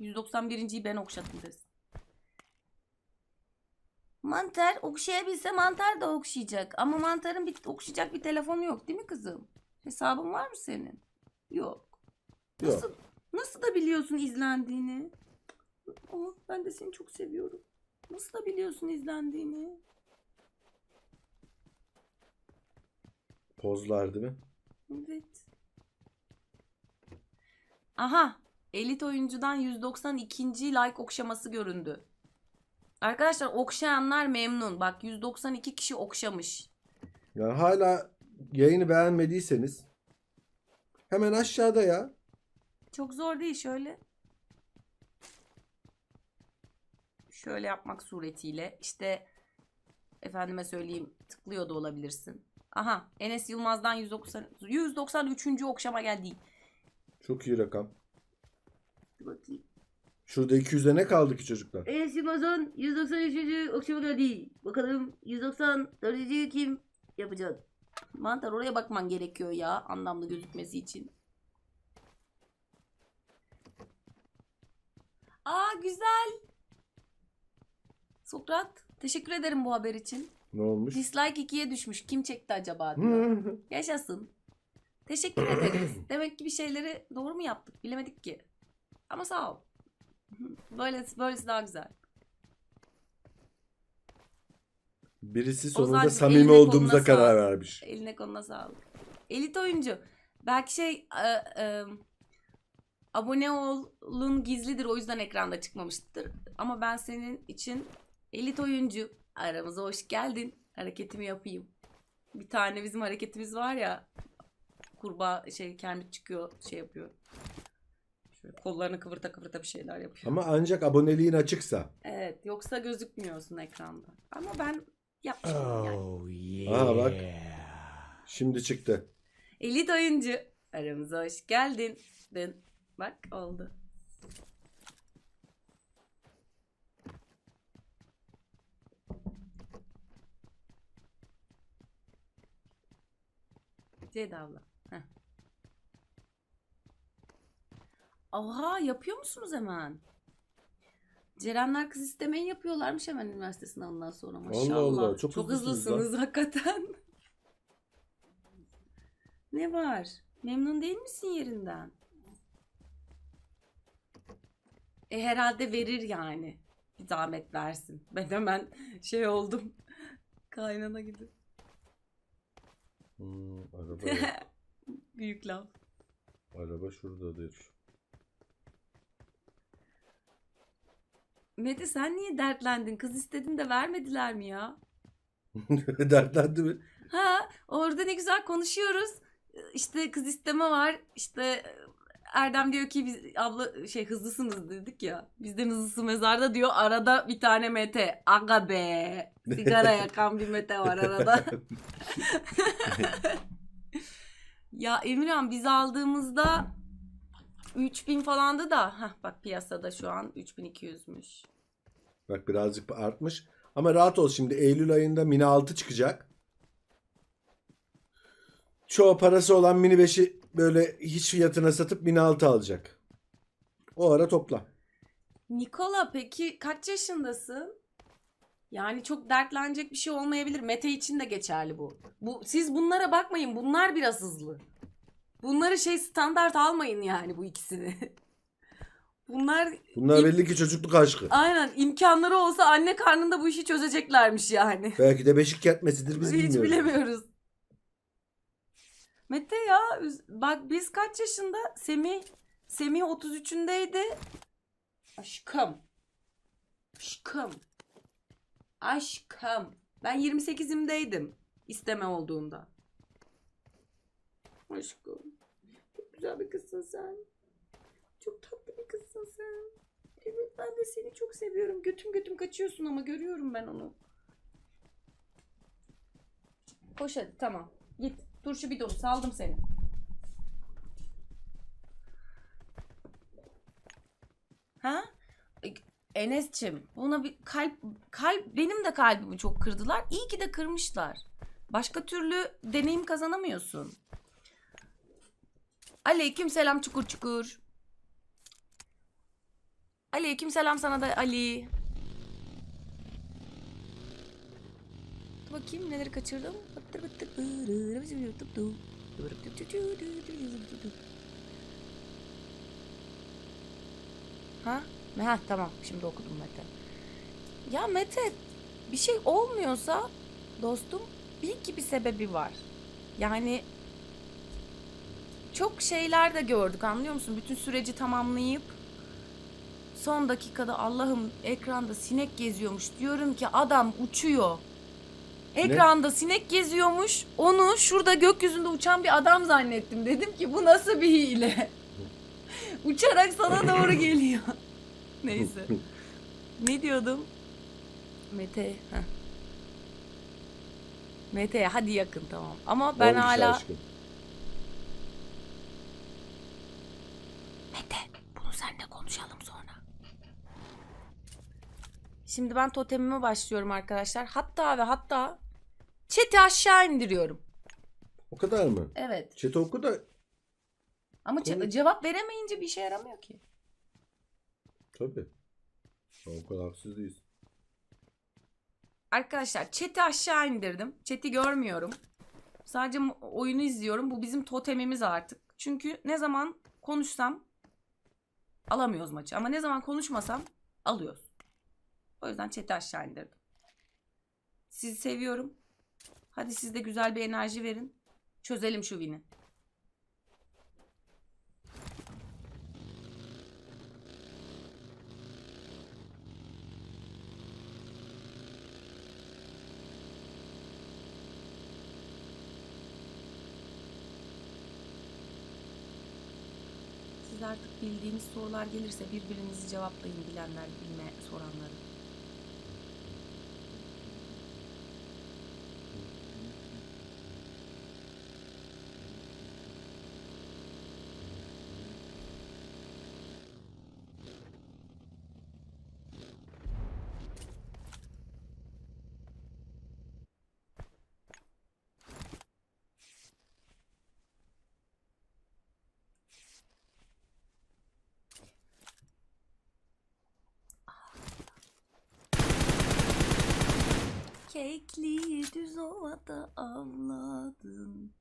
191.yi ben okşadım desin. Mantar okşayabilse mantar da okşayacak. Ama mantarın bir okşayacak bir telefonu yok değil mi kızım? Hesabın var mı senin? Yok. Yok. Nasıl, nasıl da biliyorsun izlendiğini? Oh, ben de seni çok seviyorum. Nasıl da biliyorsun izlendiğini? Pozlar değil mi? Evet. Aha. Elit oyuncudan 192. like okşaması göründü. Arkadaşlar okşayanlar memnun. Bak 192 kişi okşamış. Yani hala yayını beğenmediyseniz hemen aşağıda ya. Çok zor değil şöyle. Şöyle yapmak suretiyle işte efendime söyleyeyim tıklıyor da olabilirsin. Aha Enes Yılmaz'dan 190, 193. okşama geldi. Çok iyi rakam. Bakayım. Şurada 200'e ne kaldı ki çocuklar? Enes Yılmaz'ın 193. okşama geldi. Bakalım 194. kim yapacak? Mantar oraya bakman gerekiyor ya anlamlı gözükmesi için. Aa güzel. Sokrat teşekkür ederim bu haber için. Ne olmuş? Dislike 2'ye düşmüş. Kim çekti acaba diyor. Yaşasın. Teşekkür ederiz. Demek ki bir şeyleri doğru mu yaptık bilemedik ki. Ama sağ ol. Böylesi, böylesi daha güzel. Birisi Ozan, sonunda eline samimi koluna olduğumuza sağlık. karar vermiş. Eline koluna sağlık. Elit oyuncu. Belki şey e, e, abone olun gizlidir o yüzden ekranda çıkmamıştır. Ama ben senin için elit oyuncu aramıza hoş geldin. Hareketimi yapayım. Bir tane bizim hareketimiz var ya kurbağa şey kermit çıkıyor şey yapıyor. Şöyle kollarını kıvırta kıvırta bir şeyler yapıyor. Ama ancak aboneliğin açıksa. Evet yoksa gözükmüyorsun ekranda. Ama ben yapmışım yani. Oh yeah. Aha, bak. Şimdi çıktı. Elit oyuncu aramıza hoş geldin. Dın. Bak oldu. Ceyda abla. Heh. Aha yapıyor musunuz hemen? Cerenler kız istemeyi yapıyorlarmış hemen üniversite sınavından sonra maşallah. Allah, çok hızlısınız hızlısınız hakikaten. Ne var? Memnun değil misin yerinden? E herhalde verir yani. Bir zahmet versin. Ben hemen şey oldum. Kaynana gibi. Hmm, araba, Büyük laf. araba şuradadır. Mete sen niye dertlendin? Kız istedin de vermediler mi ya? Dertlendi mi? Ha orada ne güzel konuşuyoruz. İşte kız isteme var. İşte Erdem diyor ki biz abla şey hızlısınız dedik ya. Bizden hızlısı mezarda diyor. Arada bir tane Mete. Aga be. Sigara yakan bir Mete var arada. ya Emirhan biz aldığımızda 3000 falandı da. Heh, bak piyasada şu an 3200'müş. Bak birazcık artmış. Ama rahat ol şimdi Eylül ayında Mini 6 çıkacak. Çoğu parası olan Mini 5'i böyle hiç fiyatına satıp Mini 6 alacak. O ara topla. Nikola peki kaç yaşındasın? Yani çok dertlenecek bir şey olmayabilir. Mete için de geçerli bu. Bu siz bunlara bakmayın. Bunlar biraz hızlı. Bunları şey standart almayın yani bu ikisini. Bunlar Bunlar belli ki çocukluk aşkı. aynen imkanları olsa anne karnında bu işi çözeceklermiş yani. Belki de beşik yetmesidir biz Hiç bilmiyoruz. bilemiyoruz. Mete ya üz- bak biz kaç yaşında? Semih Semih 33'ündeydi. Aşkım. Aşkım. Aşkım. Ben 28'imdeydim isteme olduğunda. Aşkım. Güzel bir kızsın sen. Çok tatlı bir kızsın sen. Evet ben de seni çok seviyorum. Götüm götüm kaçıyorsun ama görüyorum ben onu. Koş hadi tamam. Git. Turşu bidonu saldım seni. Ha? Enes'cim buna bir kalp kalp benim de kalbimi çok kırdılar. İyi ki de kırmışlar. Başka türlü deneyim kazanamıyorsun. Aleyküm selam çukur çukur. Aleyküm selam sana da Ali. Bakayım neleri kaçırdım. Ha? Ha tamam şimdi okudum Mete. Ya Mete bir şey olmuyorsa dostum bil ki bir sebebi var. Yani çok şeyler de gördük anlıyor musun? Bütün süreci tamamlayıp son dakikada Allah'ım ekranda sinek geziyormuş. Diyorum ki adam uçuyor. Ekranda sinek geziyormuş. Onu şurada gökyüzünde uçan bir adam zannettim. Dedim ki bu nasıl bir hile? Uçarak sana doğru geliyor. Neyse. Ne diyordum? Mete. heh. Mete hadi yakın tamam. Ama ben Olmuş hala aşkım. Mete bunu seninle konuşalım sonra. Şimdi ben totemime başlıyorum arkadaşlar. Hatta ve hatta chat'i aşağı indiriyorum. O kadar mı? Evet. Chat oku da Ama ce- cevap veremeyince bir işe yaramıyor ki. tabii. O kadar haksız değiliz. Arkadaşlar chat'i aşağı indirdim. Chat'i görmüyorum. Sadece mu- oyunu izliyorum. Bu bizim totemimiz artık. Çünkü ne zaman konuşsam alamıyoruz maçı. Ama ne zaman konuşmasam alıyoruz. O yüzden chat'i aşağı indirdim. Sizi seviyorum. Hadi siz de güzel bir enerji verin. Çözelim şu win'i. Siz artık bildiğiniz sorular gelirse birbirinizi cevaplayın bilenler, bilme soranları. Kekli düz ovada avladım.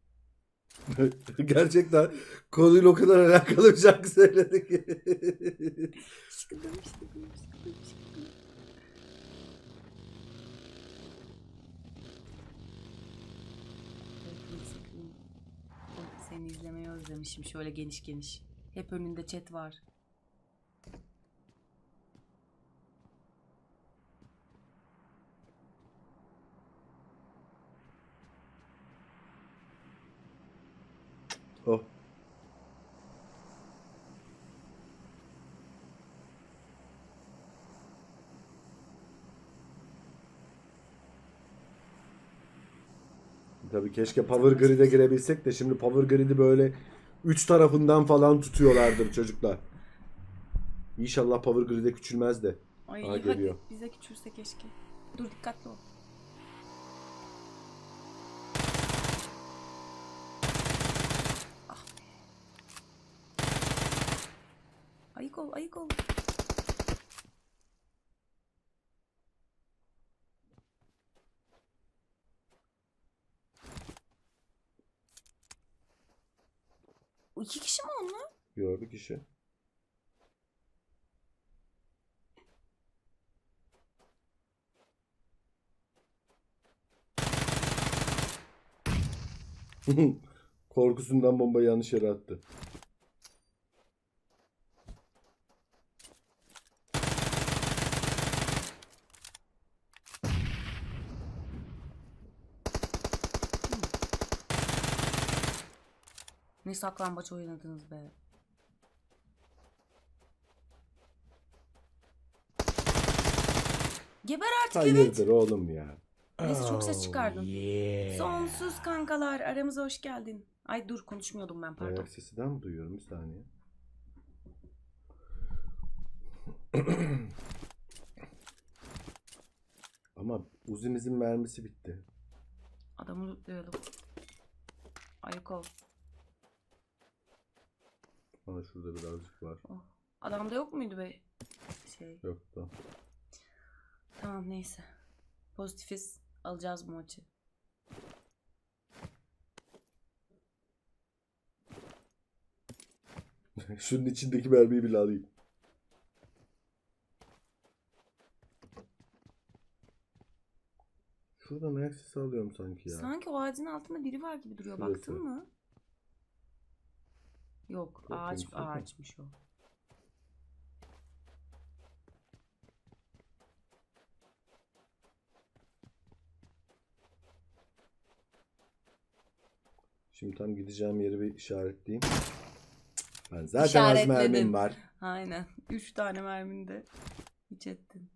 Gerçekten konuyla o kadar alakalı bir şarkı şıkıdım şıkıdım şıkıdım. Kekli şıkıdım. Seni izlemeyi özlemişim şöyle geniş geniş. Hep önünde chat var. oh. Tabii keşke Power Grid'e girebilsek de şimdi Power Grid'i böyle üç tarafından falan tutuyorlardır çocuklar. İnşallah Power Grid'e küçülmez de. Ay Aa, hadi geliyor. bize küçülse keşke. Dur dikkatli ol. Ah be. Ayık ol, ayık ol. İki kişi mi onlar? Gördük işi. Korkusundan bombayı yanlış yere attı. Ne saklambaç oynadınız be. Geber artık evet. Hayırdır oğlum ya. Neyse çok ses çıkardın. Sonsuz kankalar aramıza hoş geldin. Ay dur konuşmuyordum ben pardon. Ayak sesinden mi duyuyorum? Bir saniye. Ama Uzi'mizin mermisi bitti. Adamı lootlayalım. Ayık ol. Bana şurada birazcık var. Oh. Adamda yok muydu be? Tamam neyse. Pozitifiz. Alacağız bu maçı. Şunun içindeki mermiyi bile alayım. Şuradan ayak sesi alıyorum sanki ya. Sanki o ağacın altında biri var gibi duruyor. Şurası. Baktın mı? Yok, Bakayım ağaç şurada. ağaçmış o. Şimdi tam gideceğim yeri bir işaretleyeyim. Ben zaten az İşaretledin. mermim var. Aynen. Üç tane mermini de hiç ettin.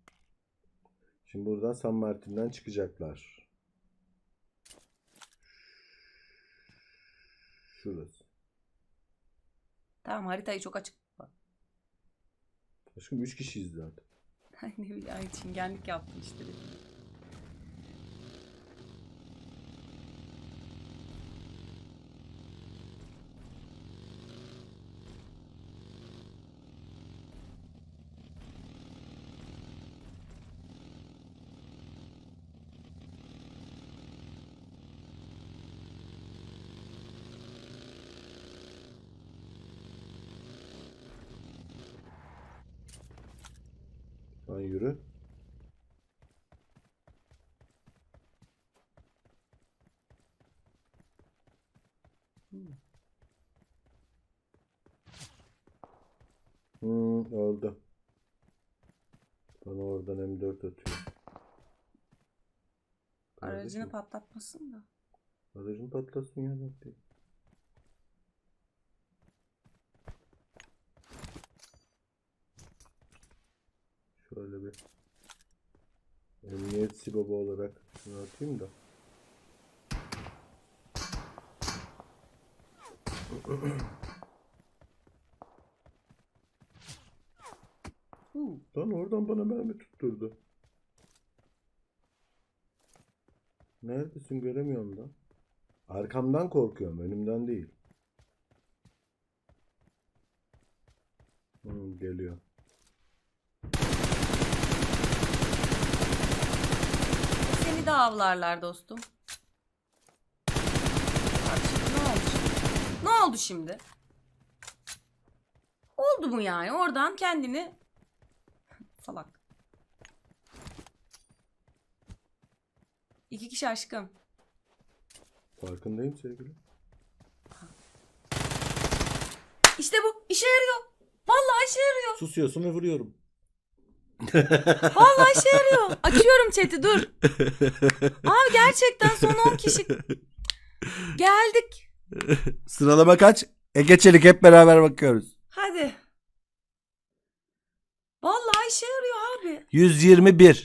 Şimdi buradan San Martin'den çıkacaklar. Şurası. Tamam haritayı çok açık. tutma. Aşkım 3 kişiyiz zaten. Ne bileyim ay çingenlik yaptım işte. Lan yürü. Hmm, oldu. Bana oradan M4 atıyor. Aracını Kardeşim, patlatmasın da. Aracın patlasın ya. bak Şöyle bir Emniyet sibabı olarak şunu atayım da. Lan oradan bana mermi tutturdu. Neredesin göremiyorum da. Arkamdan korkuyorum önümden değil. Hmm, geliyor. Seni de avlarlar dostum. Bak şimdi ne oldu şimdi? Ne oldu şimdi? Oldu mu yani? Oradan kendini salak. İki kişi aşkım. Farkındayım sevgilim. İşte bu işe yarıyor. Vallahi işe yarıyor. Susuyorsun ve vuruyorum. Vallahi işe yarıyor. Açıyorum chat'i dur. Abi gerçekten son 10 kişi. Geldik. Sıralama kaç? Ege Çelik hep beraber bakıyoruz. Hadi. Vallahi işe yarıyor abi. 121.